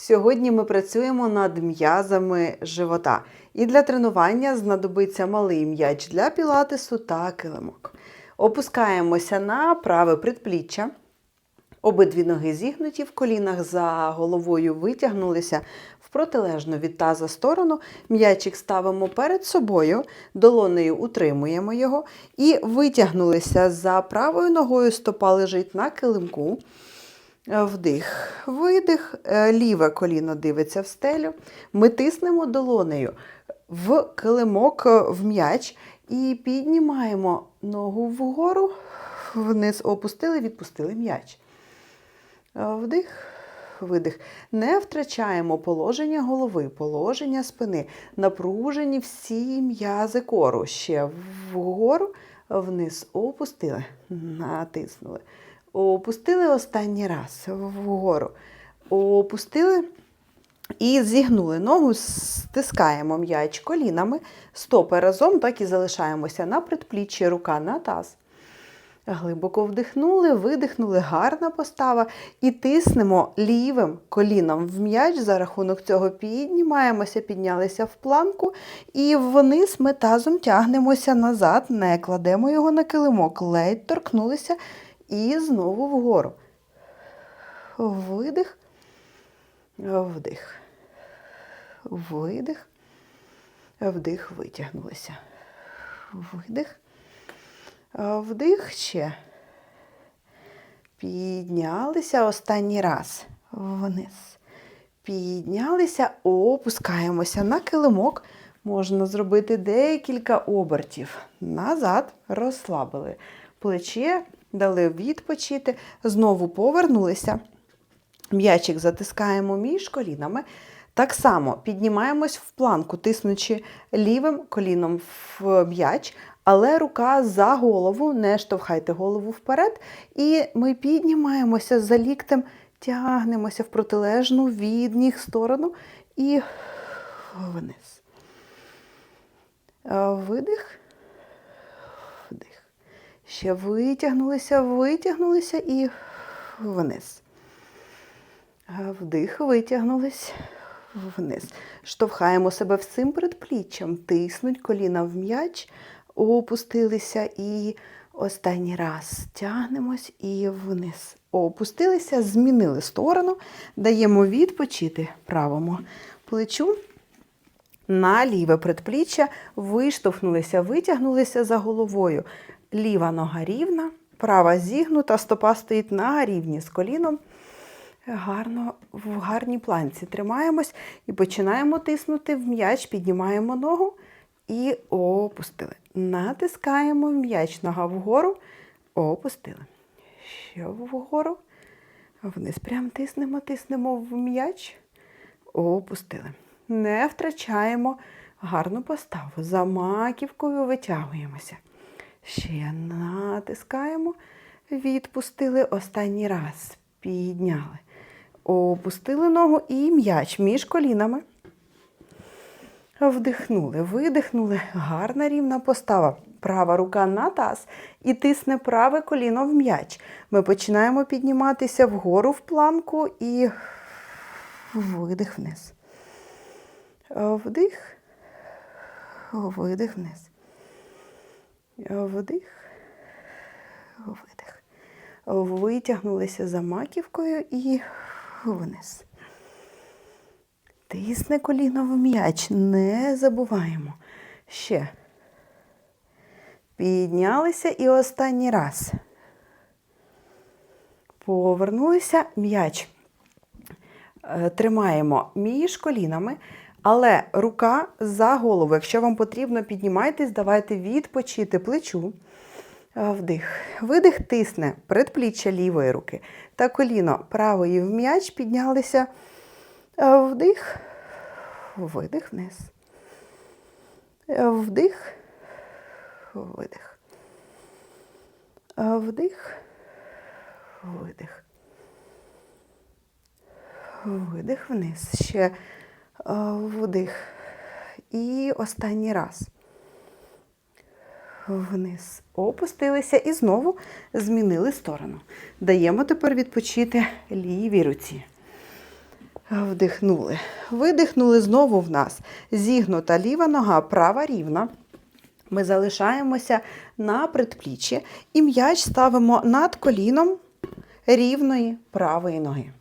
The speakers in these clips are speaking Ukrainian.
Сьогодні ми працюємо над м'язами живота. І для тренування знадобиться малий м'яч для пілатесу та килимок. Опускаємося на праве предпліччя. Обидві ноги зігнуті в колінах за головою витягнулися в протилежну від таза сторону. М'ячик ставимо перед собою, долонею утримуємо його і витягнулися за правою ногою. Стопа лежить на килимку. Вдих, видих, Е, ліве коліно дивиться в стелю. Ми тиснемо долонею в килимок, е, в м'яч і піднімаємо ногу вгору, вниз опустили, відпустили м'яч. Е, Вдих, видих. Не втрачаємо положення голови, положення спини. Напружені всі м'язи кору. Ще вгору, вниз опустили, натиснули. Опустили останній раз вгору. Опустили і зігнули ногу, стискаємо м'яч колінами, стопи разом, так і залишаємося на предпліччі, рука на таз. Глибоко вдихнули, видихнули, гарна постава. І тиснемо лівим коліном в м'яч. За рахунок цього піднімаємося, піднялися в планку. І вниз ми тазом тягнемося назад, не кладемо його на килимок, ледь торкнулися і знову вгору. Видих, вдих. Видих, вдих, витягнулися. Видих. Вдих ще. Піднялися останній раз. Вниз. Піднялися, опускаємося на килимок. Можна зробити декілька обертів. Назад розслабили плече, дали відпочити, знову повернулися. М'ячик затискаємо між колінами. Так само піднімаємось в планку, тиснучи лівим коліном в м'яч, але рука за голову, не штовхайте голову вперед. І ми піднімаємося за ліктем, тягнемося в протилежну від ніг сторону і вниз. Видих, вдих. Ще витягнулися, витягнулися і вниз. Вдих, витягнулись вниз. Штовхаємо себе всім передпліччям, тиснуть коліна в м'яч, опустилися і останній раз тягнемось і вниз. Опустилися, змінили сторону, даємо відпочити правому плечу. На ліве предпліччя виштовхнулися, витягнулися за головою. Ліва нога рівна, права зігнута, стопа стоїть на рівні з коліном. Гарно в гарній планці тримаємось і починаємо тиснути в м'яч, піднімаємо ногу і опустили. Натискаємо м'яч, нога вгору, опустили. Ще вгору. Вниз прям тиснемо, тиснемо в м'яч, опустили. Не втрачаємо гарну поставу. За маківкою витягуємося. Ще натискаємо, відпустили останній раз. Підняли. Опустили ногу і м'яч між колінами. Вдихнули, видихнули. Гарна рівна постава. Права рука на таз і тисне праве коліно в м'яч. Ми починаємо підніматися вгору в планку і видих вниз. Вдих, видих вниз. Вдих, видих. Витягнулися за маківкою і вниз. Тисне коліно в м'яч, не забуваємо. Ще. Піднялися і останній раз. Повернулися м'яч. Е, Тримаємо між колінами, але рука за голову. Якщо вам потрібно, піднімайтесь, давайте відпочити плечу. Вдих. Видих тисне предпліччя лівої руки та коліно правої в м'яч піднялися. Вдих, видих вниз. Вдих, видих. Вдих, видих. Видих вниз. Ще вдих. І останній раз. Вниз. Опустилися і знову змінили сторону. Даємо тепер відпочити лівій руці. Вдихнули. Видихнули знову в нас. Зігнута ліва нога, права рівна. Ми залишаємося на предпліччі і м'яч ставимо над коліном рівної правої ноги.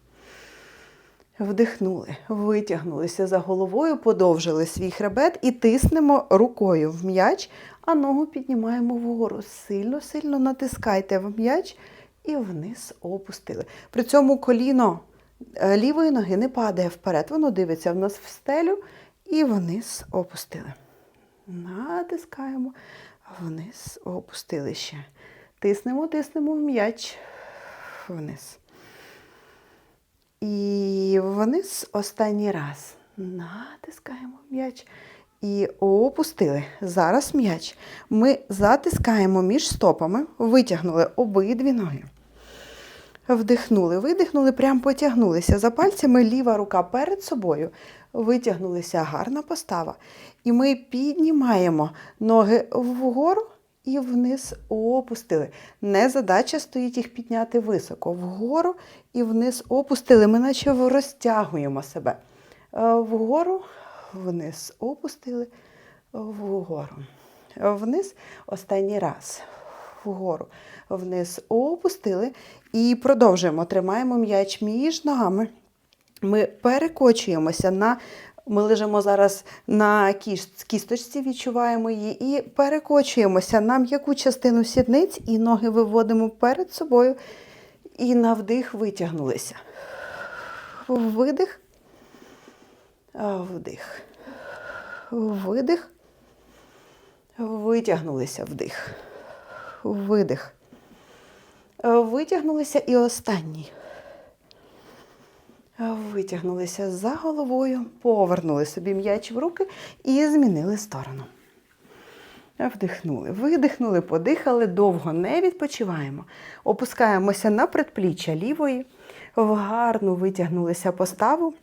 Вдихнули, витягнулися за головою, подовжили свій хребет і тиснемо рукою в м'яч, а ногу піднімаємо вгору. Сильно-сильно натискайте в м'яч і вниз опустили. При цьому коліно е, лівої ноги не падає вперед, воно дивиться в нас в стелю і вниз опустили. Натискаємо, вниз опустили ще. Тиснемо, тиснемо в м'яч вниз. І вниз останній раз. Натискаємо м'яч. І опустили. Зараз м'яч. Ми затискаємо між стопами, витягнули обидві ноги. Вдихнули, видихнули, прям потягнулися. За пальцями ліва рука перед собою. Витягнулися, гарна постава. І ми піднімаємо ноги вгору і вниз опустили. Не задача стоїть їх підняти високо. Вгору і вниз опустили. Ми наче розтягуємо себе. Е, Вгору, вниз опустили, вгору. Вниз останній раз. Вгору, вниз опустили. І продовжуємо. Тримаємо м'яч між ногами. Ми перекочуємося на. Ми лежимо зараз на кісточці, відчуваємо її, і перекочуємося на м'яку частину сідниць, і ноги виводимо перед собою. І на вдих витягнулися. Видих. Вдих. Видих. Витягнулися вдих. Видих. Витягнулися і останній. Витягнулися за головою, повернули собі м'яч в руки і змінили сторону. Вдихнули, видихнули, подихали, довго не відпочиваємо. Опускаємося на предпліччя лівої, в гарну витягнулися поставу.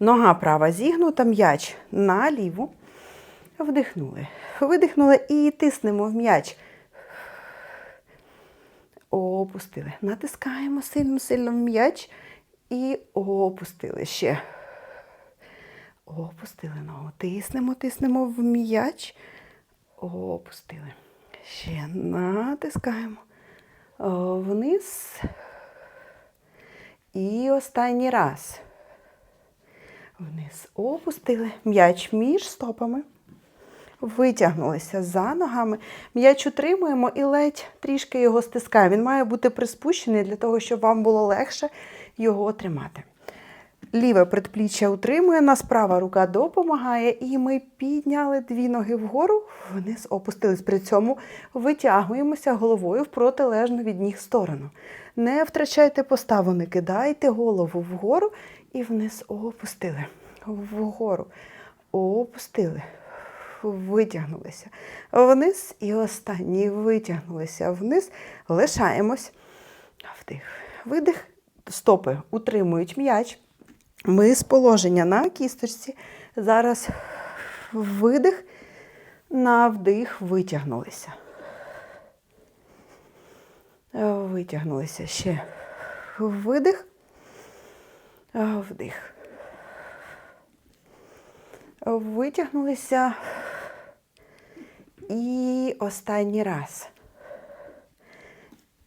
Нога права зігнута, м'яч на ліву. Вдихнули. Видихнули і тиснемо в м'яч. Опустили. Натискаємо сильно-сильно в м'яч і опустили ще. Опустили ногу. Тиснемо, тиснемо в м'яч. Опустили. Ще натискаємо вниз. І останній раз. Вниз опустили. М'яч між стопами. Витягнулися за ногами. М'яч утримуємо і ледь трішки його стискаємо. Він має бути приспущений для того, щоб вам було легше його тримати. Ліве предпліччя утримує нас, права рука допомагає, і ми підняли дві ноги вгору, вниз опустились. При цьому витягуємося головою в протилежну від ніг сторону. Не втрачайте поставу, не кидайте голову вгору і вниз опустили. Вгору опустили. Витягнулися вниз і останній витягнулися вниз. Лишаємось. Вдих, видих. Стопи утримують м'яч. Ми з положення на кісточці. Зараз видих, на вдих витягнулися. Витягнулися ще. Видих. Вдих. Витягнулися. І останній раз.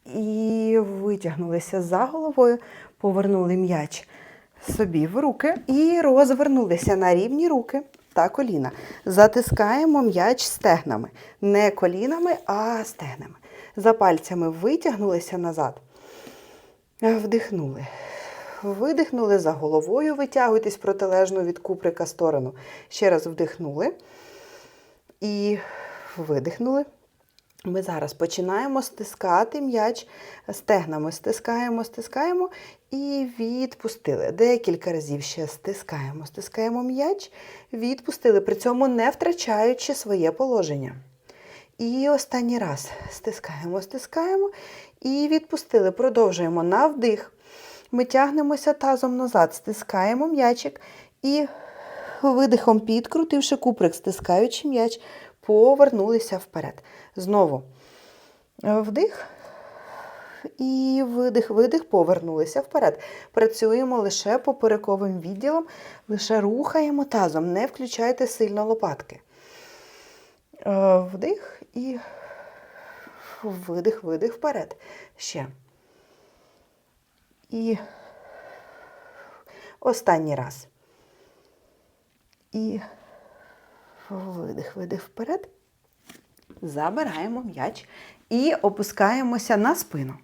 І витягнулися за головою, повернули м'яч собі в руки і розвернулися на рівні руки та коліна. Затискаємо м'яч стегнами. Не колінами, а стегнами. За пальцями витягнулися назад. Вдихнули. Видихнули за головою, витягуйтесь протилежно від куприка сторону. Ще раз вдихнули і видихнули. Ми зараз починаємо стискати м'яч стегнами. Стискаємо, стискаємо і відпустили. Декілька разів ще стискаємо, стискаємо м'яч, відпустили, при цьому не втрачаючи своє положення. І останній раз стискаємо, стискаємо і відпустили. Продовжуємо на вдих. Ми тягнемося тазом назад, стискаємо м'ячик і видихом підкрутивши куприк, стискаючи м'яч, повернулися вперед. Знову вдих і видих, видих, повернулися вперед. Працюємо лише поперековим відділом, лише рухаємо тазом, не включайте сильно лопатки. Е, Вдих і видих, видих вперед. Ще. І останній раз. І видих, видих вперед. Забираємо м'яч і опускаємося на спину.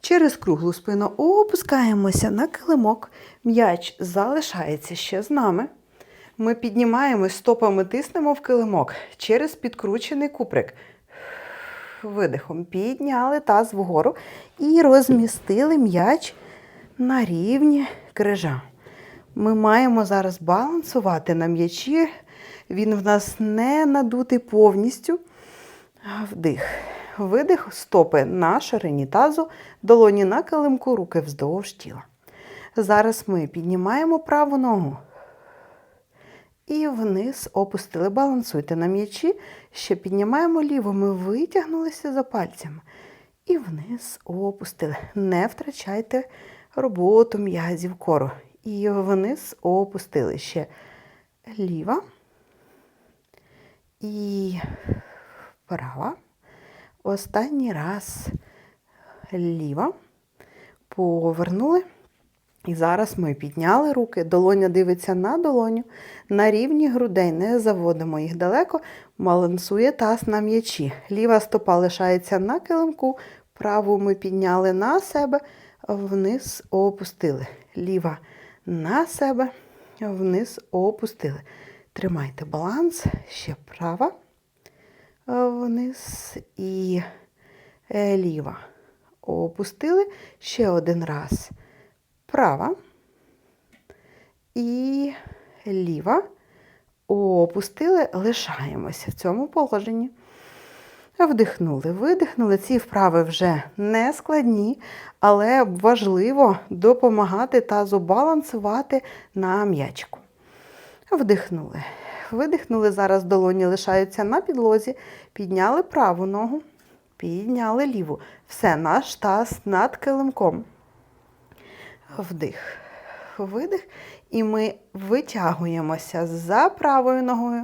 Через круглу спину опускаємося на килимок. М'яч залишається ще з нами. Ми піднімаємось, стопами тиснемо в килимок через підкручений куприк. Видихом підняли таз вгору і розмістили м'яч на рівні крижа. Ми маємо зараз балансувати на м'ячі. Він в нас не надутий повністю. Вдих. Видих, стопи на ширині тазу, долоні на килимку, руки вздовж тіла. Зараз ми піднімаємо праву ногу. І вниз опустили. Балансуйте на м'ячі. Ще піднімаємо ліву. Ми витягнулися за пальцями. І вниз опустили. Не втрачайте роботу м'язів кору. І вниз опустили. Ще ліва. І права. Останній раз ліва. Повернули. І зараз ми підняли руки, долоня дивиться на долоню, на рівні грудей, не заводимо їх далеко, балансує таз на м'ячі. Ліва стопа лишається на килимку, праву ми підняли на себе, вниз опустили. Ліва на себе, вниз опустили. Тримайте баланс, ще права, вниз і е, ліва. Опустили ще один раз права і ліва. Опустили, лишаємося в цьому положенні. Вдихнули, видихнули. Ці вправи вже не складні, але важливо допомагати тазу балансувати на м'ячку. Вдихнули. Видихнули, зараз долоні лишаються на підлозі. Підняли праву ногу, підняли ліву. Все, наш таз над килимком. Вдих, видих. І ми витягуємося за правою ногою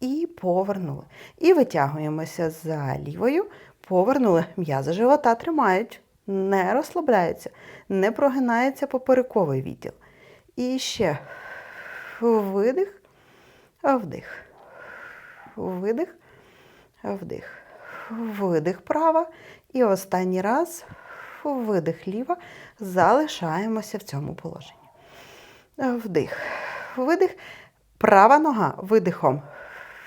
і повернули. І витягуємося за лівою, повернули. М'язи живота тримають, не розслабляються, не прогинається поперековий відділ. І ще видих, вдих. Видих, вдих. Видих права. І останній раз видих ліва, залишаємося в цьому положенні. Вдих, видих, права нога видихом.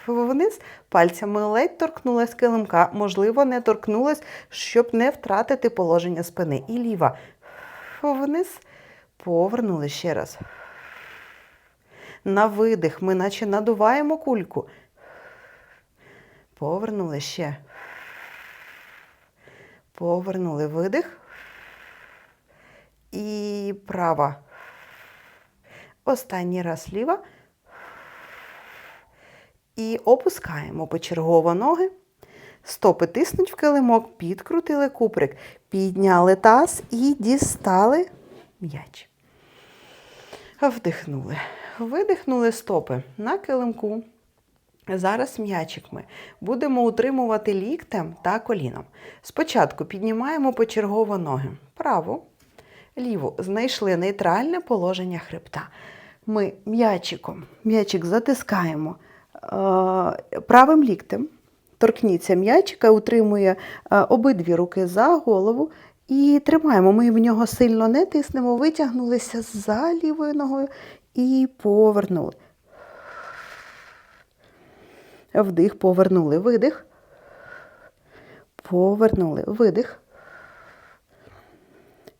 Вниз пальцями ледь торкнулась килимка, можливо, не торкнулась, щоб не втратити положення спини. І ліва. Вниз повернули ще раз. На видих ми наче надуваємо кульку. Повернули ще. Повернули видих. І права. Останній раз ліва. І опускаємо почергово ноги. Стопи тиснуть в килимок, підкрутили куприк, підняли таз і дістали м'яч. Вдихнули. Видихнули стопи на килимку. Зараз м'ячик будемо утримувати ліктем та коліном. Спочатку піднімаємо почергово ноги. Праву, ліву. Знайшли нейтральне положення хребта. Ми м'ячиком, м'ячик затискаємо е, правим ліктем. Торкніться м'ячика, утримує е, обидві руки за голову і тримаємо. Ми в нього сильно не тиснемо, витягнулися за лівою ногою і повернули. Вдих, повернули, видих. Повернули, видих.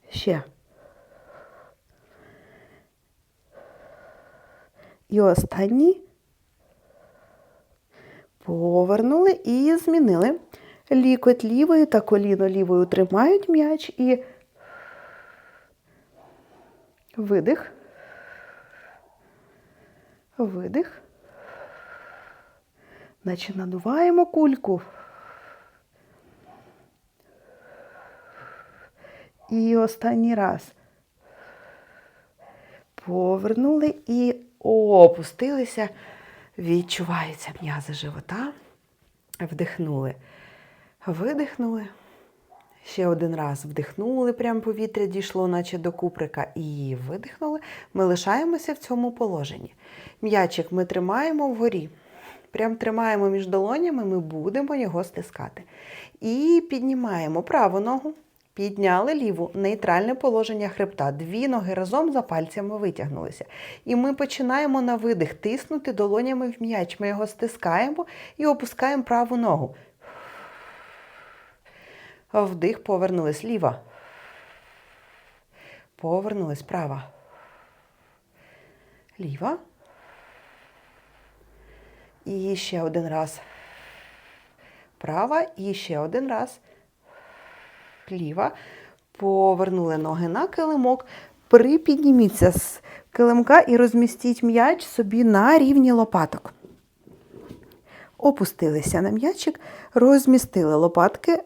Ще. І останній. Повернули і змінили. Лікоть лівою та коліно лівою тримають м'яч і видих. Видих. Наче надуваємо кульку. І останній раз. Повернули і опустилися. Відчуваються м'язи живота. Вдихнули. Видихнули. Ще один раз вдихнули, прям повітря дійшло, наче до куприка, і видихнули. Ми лишаємося в цьому положенні. М'ячик ми тримаємо вгорі. Прям тримаємо між долонями, ми будемо його стискати. І піднімаємо праву ногу, підняли ліву, нейтральне положення хребта. Дві ноги разом за пальцями витягнулися. І ми починаємо на видих тиснути долонями в м'яч. Ми його стискаємо і опускаємо праву ногу. Вдих, повернулись ліва. Повернулись права. Ліва. І ще один раз. Права. І ще один раз. Ліва. Повернули ноги на килимок. Припідніміться з килимка і розмістіть м'яч собі на рівні лопаток. Опустилися на м'ячик, розмістили лопатки,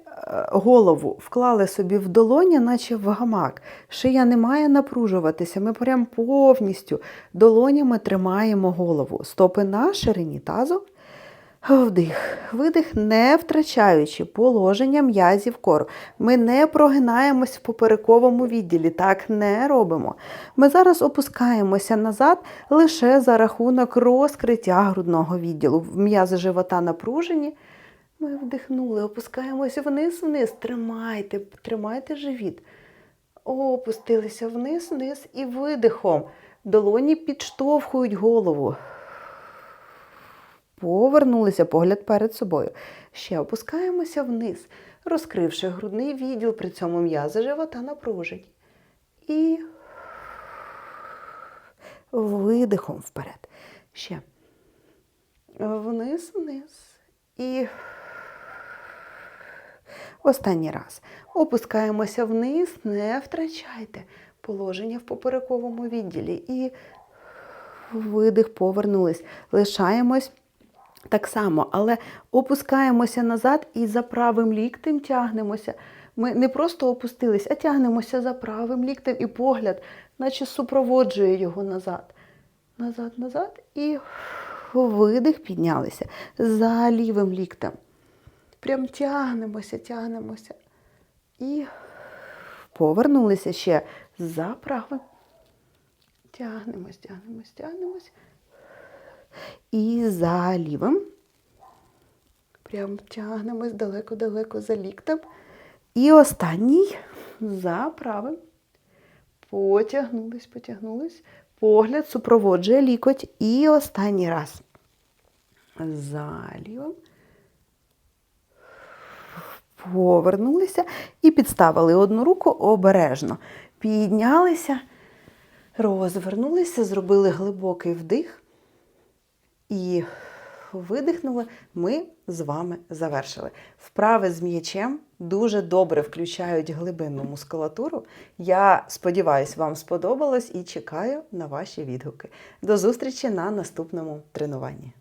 голову вклали собі в долоні, наче в гамак. Шия не має напружуватися. Ми прям повністю долонями тримаємо голову. Стопи на ширині тазу. Вдих, видих, не втрачаючи положення м'язів кору. Ми не прогинаємось в поперековому відділі, так не робимо. Ми зараз опускаємося назад лише за рахунок розкриття грудного відділу. М'язи живота напружені. Ми вдихнули, опускаємося вниз, вниз. Тримайте, тримайте живіт. Опустилися вниз, вниз і видихом. Долоні підштовхують голову. Повернулися погляд перед собою. Ще опускаємося вниз, розкривши грудний відділ, при цьому м'язи живота напружені. І видихом вперед. Ще. Вниз, вниз. І останній раз. Опускаємося вниз, не втрачайте положення в поперековому відділі. І видих, повернулись. Лишаємось так само, але опускаємося назад і за правим ліктем тягнемося. Ми не просто опустились, а тягнемося за правим ліктем і погляд, наче супроводжує його назад. Назад, назад і видих піднялися за лівим ліктем. Прям тягнемося, тягнемося. І повернулися ще за правим. Тягнемось, тягнемось, тягнемось. І за лівим. Прям тягнемось далеко-далеко за ліктем. І останній за правим. Потягнулись, потягнулись. Погляд супроводжує лікоть. І останній раз. За лівим. Повернулися і підставили одну руку обережно. Піднялися, розвернулися, зробили глибокий вдих. І видихнули, ми з вами завершили. Вправи з м'ячем дуже добре включають глибинну мускулатуру. Я сподіваюся, вам сподобалось і чекаю на ваші відгуки. До зустрічі на наступному тренуванні.